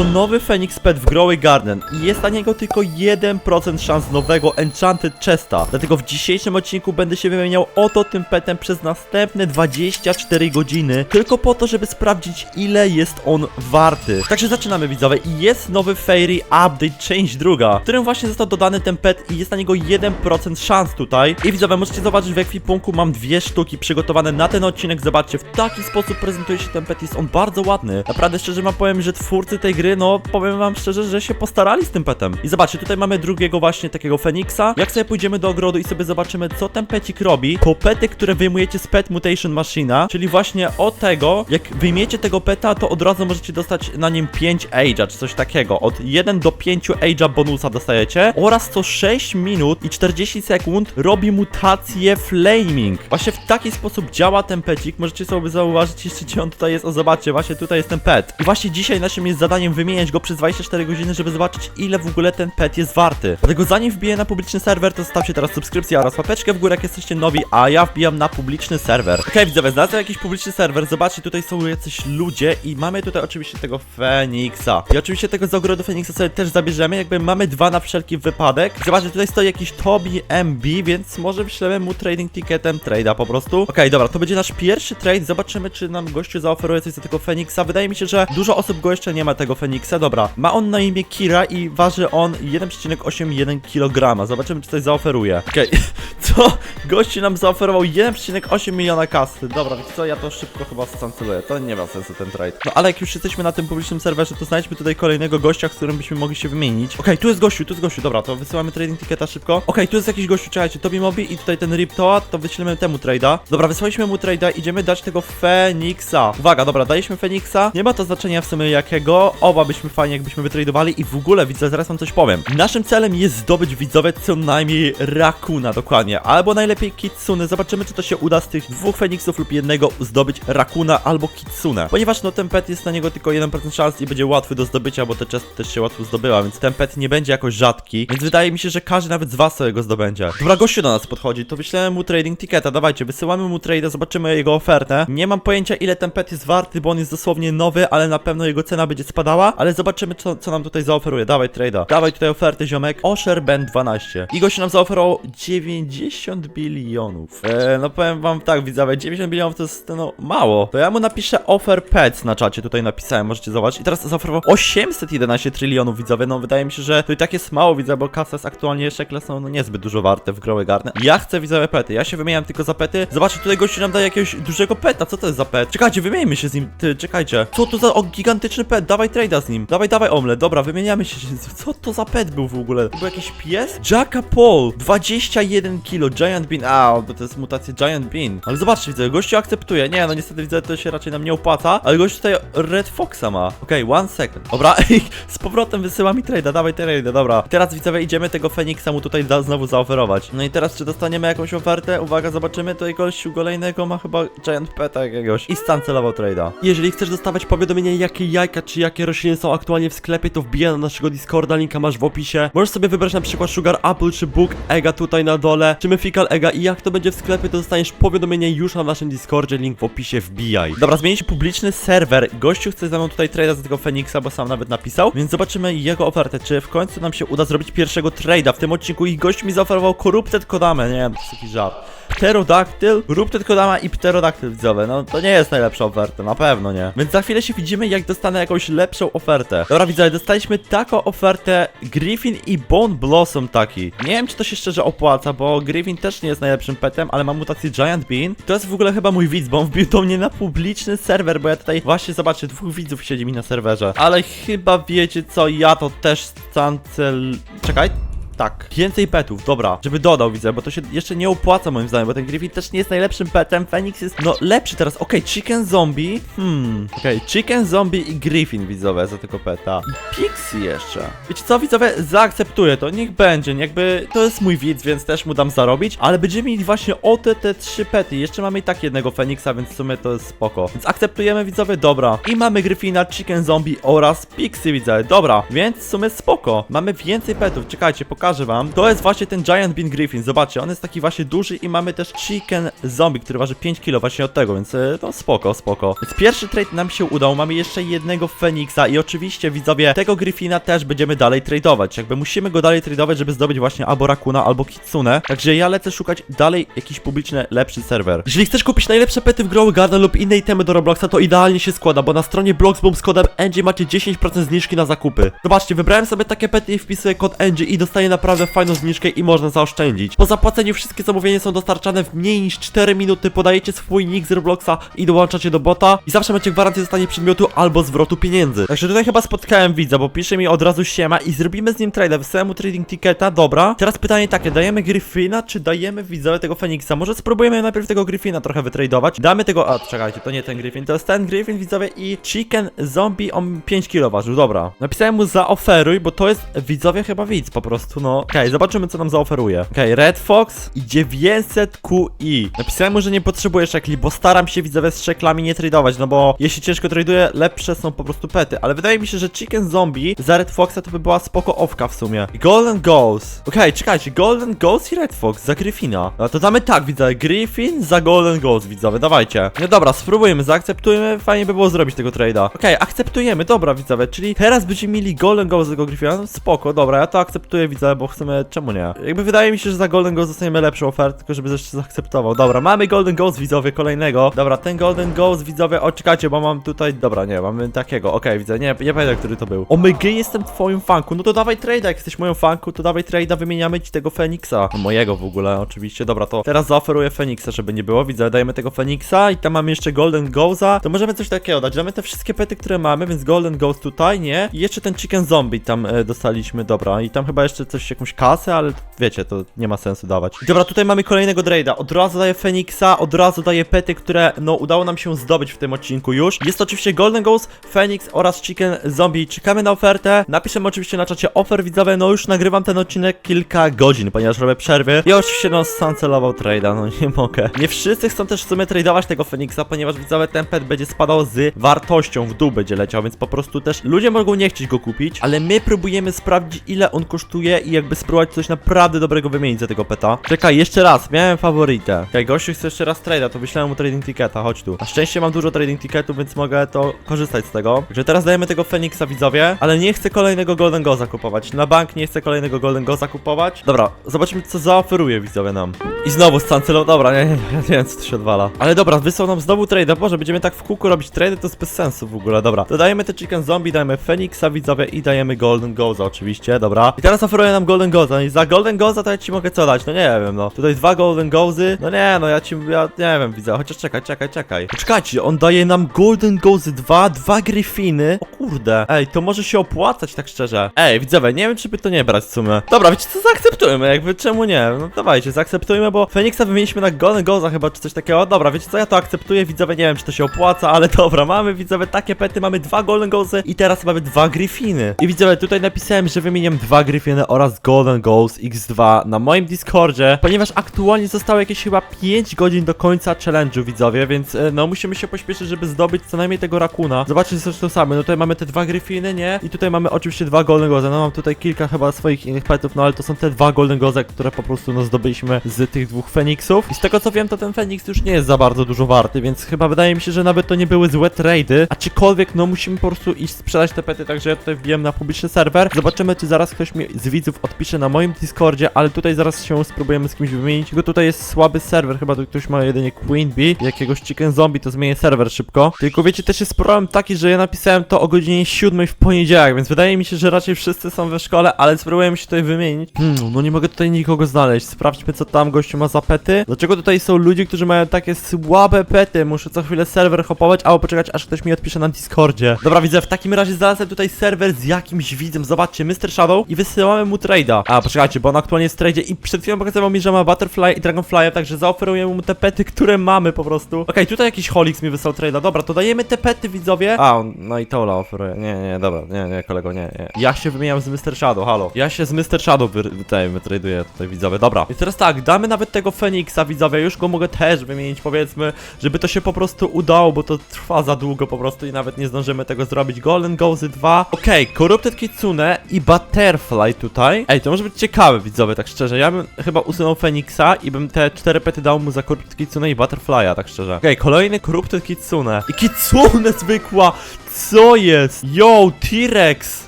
to nowy Phoenix Pet w Growy Garden i jest na niego tylko 1% szans nowego Enchanted Chesta. Dlatego w dzisiejszym odcinku będę się wymieniał oto tym petem przez następne 24 godziny, tylko po to, żeby sprawdzić ile jest on warty. Także zaczynamy widzowie i jest nowy Fairy Update Change druga, w którym właśnie został dodany ten pet i jest na niego 1% szans tutaj. I widzowie, możecie zobaczyć w ekwipunku mam dwie sztuki przygotowane na ten odcinek. Zobaczcie, w taki sposób prezentuje się ten pet, jest on bardzo ładny. Naprawdę szczerze wam powiem, że twórcy tej gry, no powiem wam szczerze, że się postarali z tym petem. I zobaczcie, tutaj mamy drugiego właśnie takiego Feniksa. Jak sobie pójdziemy do ogrodu i sobie zobaczymy, co ten pecik robi, to pety, które wyjmujecie z Pet Mutation Machina, czyli właśnie od tego, jak wyjmiecie tego peta, to od razu możecie dostać na nim 5 age'a, czy coś takiego. Od 1 do 5 age'a bonusa dostajecie oraz co 6 minut i 40 sekund robi mutację Flaming. Właśnie w taki sposób działa ten pecik. Możecie sobie zauważyć jeszcze, gdzie on tutaj jest. O, zobaczcie, właśnie tutaj jest ten pet. I właśnie dzisiaj naszym jest zadaniem wymieniać go przez 24 godziny, żeby zobaczyć, ile w ogóle ten pet jest warty. Dlatego zanim wbiję na publiczny serwer, to zostawcie teraz subskrypcję oraz łapeczkę w górę, jak jesteście nowi, a ja wbijam na publiczny serwer. Okej, widzowie, znalazłem jakiś publiczny serwer. Zobaczcie, tutaj są jacyś ludzie i mamy tutaj oczywiście tego Feniksa. I oczywiście tego z ogrodu Feniksa sobie też zabierzemy, jakby mamy dwa na wszelki wypadek. Zobaczcie, tutaj stoi jakiś Tobi MB, więc może wyślemy mu trading ticketem trade'a po prostu. Okej, dobra, to będzie nasz pierwszy trade. Zobaczymy, czy nam gościu zaoferuje coś za tego Feniksa. Wydaje mi się, że dużo osób go jeszcze nie ma tego Feniksa. Dobra, ma on na imię Kira i waży on 1,81 kg. Zobaczymy, czy coś zaoferuje. Okej, co? Gościu nam zaoferował 1,8 miliona kasy. Dobra, więc co? Ja to szybko chyba scanceluję. To nie ma sensu ten trade. No ale jak już jesteśmy na tym publicznym serwerze, to znajdźmy tutaj kolejnego gościa, z którym byśmy mogli się wymienić. Okej, tu jest gościu, tu jest gościu. Dobra, to wysyłamy trading ticketa szybko. Okej, tu jest jakiś gościu, czekajcie, Tobi Mobi i tutaj ten Riptoa, to wyślemy temu trade'a. Dobra, wysłaliśmy mu trade'a, idziemy dać tego Feniksa. Uwaga, dobra, daliśmy Feniksa. Nie ma to znaczenia w sumie jakiego. Oba byśmy fajnie, jakbyśmy wytradowali i w ogóle, widzę, zaraz wam coś powiem. Naszym celem jest zdobyć widzowie co najmniej Rakuna, dokładnie. Albo najlepiej Kitsune. Zobaczymy, czy to się uda z tych dwóch Feniksów lub jednego zdobyć Rakuna albo Kitsune. Ponieważ no ten pet jest na niego tylko 1% szans i będzie łatwy do zdobycia, bo te często też się łatwo zdobyła, więc ten pet nie będzie jakoś rzadki. Więc wydaje mi się, że każdy nawet z was sobie go zdobędzie. Dobra, gościu do nas podchodzi, to wyślemy mu trading ticketa, dawajcie, wysyłamy mu trade'a, zobaczymy jego ofertę. Nie mam pojęcia ile ten pet jest warty, bo on jest dosłownie nowy, ale na pewno jego cena będzie spadała, ale zobaczymy co, co nam tutaj zaoferuje. Dawaj trade'a. Dawaj tutaj ofertę, ziomek. Osher Ben 12. I gościu nam zaoferował 90 bilionów. Eee, no powiem wam tak, widzowie, 90 bilionów to jest no mało. To ja mu napiszę offer pets na czacie, tutaj napisałem, możecie zobaczyć. I teraz zaoferował 811 trylionów, widzowie. No wydaje mi się, że to i tak jest mało, widzę, bo kasa jest aktualnie szekle są no niezbyt dużo warte w Growy Garden. Ja chcę widzowie pety, ja się wymieniam tylko za pety. Zobaczcie, tutaj gościu nam daje jakiegoś dużego peta, co to jest za pet? Czekajcie, wymieńmy się z nim, ty, czekajcie. Co to za o, gigantyczny pet? Dawaj z nim. Dawaj, dawaj omlet, dobra, wymieniamy się. Co to za pet był w ogóle? To był jakiś pies? Jacka Paul, 21 kilo, Giant Bean. A, bo to jest mutacja Giant Bean. Ale zobaczcie, widzę, gościu akceptuje. Nie, no niestety widzę, to się raczej nam nie opłaca. Ale gościu tutaj Red Foxa ma. Okej, one second. Dobra, z powrotem wysyła mi trade'a, dawaj trade'a, dobra. Teraz widzowie idziemy tego Feniksa mu tutaj da, znowu zaoferować. No i teraz czy dostaniemy jakąś ofertę? Uwaga, zobaczymy. Tutaj gościu kolejnego ma chyba Giant Peta jakiegoś. I scancelował trade'a. Jeżeli chcesz dostawać powiadomienia, jakie jajka czy jakie rośliny są aktualnie w sklepie, to wbijaj na naszego Discorda, linka masz w opisie. Możesz sobie wybrać na przykład Sugar Apple czy Book Ega tutaj na dole, czy Mythical Ega i jak to będzie w sklepie, to dostaniesz powiadomienie już na naszym Discordzie, link w opisie, wbijaj. Dobra, zmienić publiczny serwer. Gościu chce ze mną tutaj trade'a za tego Feniksa, bo sam nawet napisał, więc zobaczymy jego ofertę, czy w końcu nam się uda zrobić pierwszego trade'a w tym odcinku i gość mi zaoferował Corrupted Kodamę, nie wiem, to jest jakiś żart. Pterodaktyl, Rupted Kodama i Pterodaktyl widzowe. No to nie jest najlepsza oferta, na pewno nie. Więc za chwilę się widzimy, jak dostanę jakąś lepszą ofertę. Dobra, widzowie, dostaliśmy taką ofertę Griffin i Bone Blossom taki. Nie wiem, czy to się szczerze opłaca, bo Griffin też nie jest najlepszym petem, ale ma mutację Giant Bean. To jest w ogóle chyba mój widz, bo on wbił do mnie na publiczny serwer, bo ja tutaj właśnie, zobaczcie, dwóch widzów siedzi mi na serwerze. Ale chyba wiecie co, ja to też cancel... Czekaj. Tak, więcej petów, dobra, żeby dodał, widzę, bo to się jeszcze nie opłaca moim zdaniem, bo ten Griffin też nie jest najlepszym petem, Phoenix jest, no, lepszy teraz, okej, Chicken Zombie, hmm, okej, Chicken Zombie i Griffin, widzowie, za tego peta, i Pixie jeszcze, wiecie co, widzowie, zaakceptuję to, niech będzie, jakby, to jest mój widz, więc też mu dam zarobić, ale będziemy mieli właśnie o te, te trzy pety, jeszcze mamy i tak jednego Feniksa, więc w sumie to jest spoko, więc akceptujemy, widzowie, dobra, i mamy Griffina, Chicken Zombie oraz Pixie, widzowie, dobra, więc w sumie spoko, mamy więcej petów, czekajcie, pokażę pokażę wam, to jest właśnie ten Giant Bean Griffin. Zobaczcie, on jest taki właśnie duży i mamy też Chicken Zombie, który waży 5 kg właśnie od tego, więc e, no spoko, spoko. Więc pierwszy trade nam się udał, mamy jeszcze jednego Feniksa i oczywiście widzowie, tego Griffina też będziemy dalej tradeować. Jakby musimy go dalej tradeować, żeby zdobyć właśnie albo Rakuna, albo Kitsune. Także ja lecę szukać dalej jakiś publiczny, lepszy serwer. Jeżeli chcesz kupić najlepsze pety w Growy Garden lub inne itemy do Robloxa, to idealnie się składa, bo na stronie Bloxboom z kodem NG macie 10% zniżki na zakupy. Zobaczcie, wybrałem sobie takie pety i wpisuję kod NG i dostaję naprawdę fajną zniżkę i można zaoszczędzić. Po zapłaceniu wszystkie zamówienia są dostarczane w mniej niż 4 minuty, podajecie swój nick z Robloxa i dołączacie do bota i zawsze macie gwarancję dostania przedmiotu albo zwrotu pieniędzy. Także tutaj chyba spotkałem widza, bo pisze mi od razu siema i zrobimy z nim trade. Wysyłam mu trading ticketa, dobra. Teraz pytanie takie, dajemy Griffina, czy dajemy widzowie tego Feniksa? Może spróbujemy najpierw tego Griffina trochę wytradować. Damy tego, a czekajcie, to nie ten Griffin, to jest ten Griffin widzowie i Chicken Zombie on 5 kg ważył, dobra. Napisałem mu zaoferuj, bo to jest widzowie chyba widz po prostu, no. Okej, zobaczymy co nam zaoferuje. Okej, Red Fox i 900 QI. Napisałem mu, że nie potrzebuję szekli, bo staram się widzowie z szeklami nie tradować, no bo jeśli ciężko traduję, lepsze są po prostu pety, ale wydaje mi się, że Chicken Zombie za Red Foxa to by była spoko owka w sumie. Golden Ghost. Okej, czekajcie, Golden Ghost i Red Fox za Griffina. No to damy tak, widzowie, Griffin za Golden Ghost, widzowie, dawajcie. No dobra, spróbujmy, zaakceptujemy, fajnie by było zrobić tego trade'a. Okej, akceptujemy, dobra, widzowie, czyli teraz będziemy mieli Golden Ghost tego Griffina, no spoko, dobra, ja to akceptuję, widzowie, bo chcemy, czemu nie? Jakby wydaje mi się, że za Golden Ghost dostaniemy lepszą ofertę, tylko żeby jeszcze zaakceptował. Dobra, mamy Golden Ghost, widzowie, kolejnego. Dobra, ten Golden Ghost, widzowie, o, czekajcie, bo mam tutaj, dobra, nie, mamy takiego, okej, widzę, nie, nie pamiętam, który to był. OMG, jestem twoim fanku, no to dawaj trade'a, jak jesteś moją fanku, to dawaj trade'a, wymieniamy ci tego Feniksa. No, mojego w ogóle, oczywiście, dobra, to teraz zaoferuję Feniksa, żeby nie było, widzę, dajemy tego Feniksa i tam mamy jeszcze Golden Ghosta, to możemy coś takiego dać, damy te wszystkie pety, które mamy, więc Golden Ghost tutaj, nie? I jeszcze ten Chicken Zombie tam e, dostaliśmy, dobra, i tam chyba jeszcze coś, jakąś kasę, ale wiecie, to nie ma sensu dawać. Dobra, tutaj mamy kolejnego Drade'a, od razu daję Feniksa, od razu daję pety, które, no, udało nam się zdobyć w tym odcinku już. Jest to oczywiście Golden Ghost, Phoenix oraz Chicken Zombie. Czekamy na ofertę. Napiszemy oczywiście na czacie offer widzowie. No już nagrywam ten odcinek kilka godzin, ponieważ robię przerwy. I oczywiście no scancelował trade'a, no nie mogę. Nie wszyscy chcą też w sumie tradeować tego Phoenixa, ponieważ widzowie ten pet będzie spadał z wartością, w dół będzie leciał, więc po prostu też ludzie mogą nie chcieć go kupić, ale my próbujemy sprawdzić ile on kosztuje jakby spróbować coś naprawdę dobrego wymienić za tego peta. Czekaj, jeszcze raz, miałem faworytę. Okej, gościu chce jeszcze raz trade'a, to wyślałem mu trading ticketa, chodź tu. Na szczęście mam dużo trading ticketów, więc mogę to korzystać z tego. Także teraz dajemy tego Feniksa widzowie, ale nie chcę kolejnego Golden Goza kupować. Na bank nie chcę kolejnego Golden Goza kupować. Dobra, zobaczymy co zaoferuje widzowie nam. I znowu scancelo, dobra, nie, nie, nie wiem co tu się odwala. Ale dobra, wysłał nam znowu trade'a, boże, będziemy tak w kółku robić trade, to jest bez sensu w ogóle, dobra. Dodajemy te Chicken Zombie, dajemy Feniksa widzowie i dajemy Golden Goza oczywiście, dobra. I teraz oferuje nam Golden Goza i za Golden Goza to ja ci mogę co dać, no nie wiem, no. Tutaj dwa Golden Gozy, no nie, no ja ci, ja nie wiem, widzę, chociaż czekaj, czekaj, czekaj. Poczekajcie, on daje nam Golden Gozy 2, dwa Griffiny. O kurde, ej, to może się opłacać tak szczerze. Ej, widzowie, nie wiem czy by to nie brać w sumie. Dobra, wiecie co, zaakceptujmy, jakby czemu nie? No dawajcie, zaakceptujmy, bo Feniksa wymieniliśmy na Golden Goza chyba, czy coś takiego. Dobra, wiecie co, ja to akceptuję, widzowie, nie wiem czy to się opłaca, ale dobra, mamy widzowie takie pety, mamy dwa Golden Gozy i teraz mamy dwa Griffiny. I widzowie, tutaj napisałem, że wymieniam dwa Griffiny oraz Golden Ghost X2 na moim Discordzie, ponieważ aktualnie zostało jakieś chyba 5 godzin do końca challenge'u, widzowie, więc e, no musimy się pośpieszyć, żeby zdobyć co najmniej tego Rakuna. Zobaczcie zresztą same, no tutaj mamy te dwa Griffiny, nie? I tutaj mamy oczywiście dwa Golden Goze, no mam tutaj kilka chyba swoich innych petów, no ale to są te dwa Golden Goze, które po prostu no zdobyliśmy z tych dwóch Feniksów. I z tego co wiem, to ten Feniks już nie jest za bardzo dużo warty, więc chyba wydaje mi się, że nawet to nie były złe trady, aczkolwiek no musimy po prostu iść sprzedać te pety, także ja tutaj wbijam na publiczny serwer. Zobaczymy, czy zaraz ktoś mi z widzów odpisze na moim Discordzie, ale tutaj zaraz się spróbujemy z kimś wymienić, tylko tutaj jest słaby serwer, chyba tu ktoś ma jedynie Queen Bee, jakiegoś Chicken Zombie, to zmienię serwer szybko. Tylko wiecie, też jest problem taki, że ja napisałem to o godzinie 7 w poniedziałek, więc wydaje mi się, że raczej wszyscy są we szkole, ale spróbujemy się tutaj wymienić. Hmm, no nie mogę tutaj nikogo znaleźć. Sprawdźmy, co tam gościu ma za pety. Dlaczego tutaj są ludzie, którzy mają takie słabe pety? Muszę co chwilę serwer hopować, albo poczekać, aż ktoś mi odpisze na Discordzie. Dobra, widzę, w takim razie znalazłem tutaj serwer z jakimś widzem. Zobaczcie, Mr. Shadow i wysyłamy mu trade'a. A, poczekajcie, bo on aktualnie jest w i przed chwilą pokazywał mi, że ma Butterfly i Dragonfly, także zaoferujemy mu te pety, które mamy po prostu. Okej, tutaj jakiś Holix mi wysłał trade'a. Dobra, to dajemy te pety, widzowie. A, no i Tola Nie, nie, dobra, nie, nie, kolego, nie, nie. Ja się wymieniam z Mr. Shadow, halo. Ja się z Mr. Shadow tutaj wytraduję tutaj, widzowie. Dobra. I teraz tak, damy nawet tego Feniksa, widzowie. Już go mogę też wymienić, powiedzmy, żeby to się po prostu udało, bo to trwa za długo po prostu i nawet nie zdążymy tego zrobić. Golden Gozy 2. Okej, Corrupted Kitsune i Butterfly tutaj. Ej, to może być ciekawe, widzowie, tak szczerze. Ja bym chyba usunął Feniksa i bym te cztery pety dał mu za Corrupted Kitsune i Butterfly'a, tak szczerze. Okej, kolejny Corrupted Kitsune. I Kitsune zwykła! Co jest? Yo, T-Rex!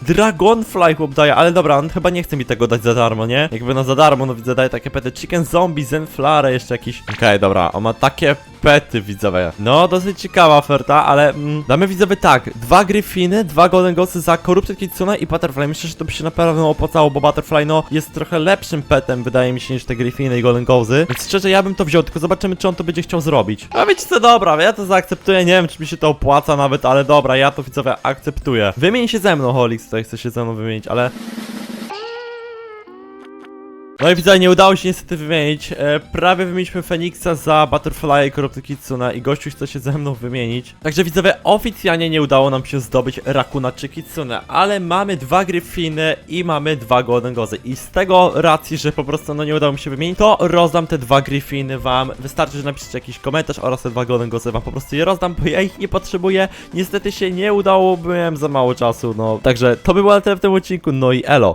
Dragonfly chłop daje, ale dobra, on chyba nie chce mi tego dać za darmo, nie? Jakby no za darmo, no widzę, daje takie pety. Chicken Zombie, Zenflare, jeszcze jakiś... Okej, dobra, on ma takie pety, widzowie. No, dosyć ciekawa oferta, ale mm, damy widzowie tak, dwa Gryfiny, dwa Golden Ghosty za Corrupted Kitsune i Butterfly. Myślę, że to by się na pewno opłacało, bo Butterfly, no, jest trochę lepszym petem, wydaje mi się, niż te Gryfiny i Golden Ghosty. Więc szczerze, ja bym to wziął, tylko zobaczymy, czy on to będzie chciał zrobić. A wiecie co, dobra, ja to zaakceptuję, nie wiem, czy mi się to opłaca nawet, ale dobra, ja to widzowie akceptuję. Wymień się ze mną, Holix, tutaj chce się ze mną wymienić, ale... No i widzę, nie udało się niestety wymienić. E, prawie wymieniliśmy Feniksa za Butterfly i Corrupted Kitsune i gościu chce się ze mną wymienić. Także widzowie, oficjalnie nie udało nam się zdobyć Rakuna czy Kitsune, ale mamy dwa Gryfiny i mamy dwa Golden Gozy. I z tego racji, że po prostu no nie udało mi się wymienić, to rozdam te dwa Gryfiny wam. Wystarczy, że napiszecie jakiś komentarz oraz te dwa Golden Gozy wam po prostu je rozdam, bo ja ich nie potrzebuję. Niestety się nie udało, byłem za mało czasu, no. Także to by było na tyle w tym odcinku, no i elo.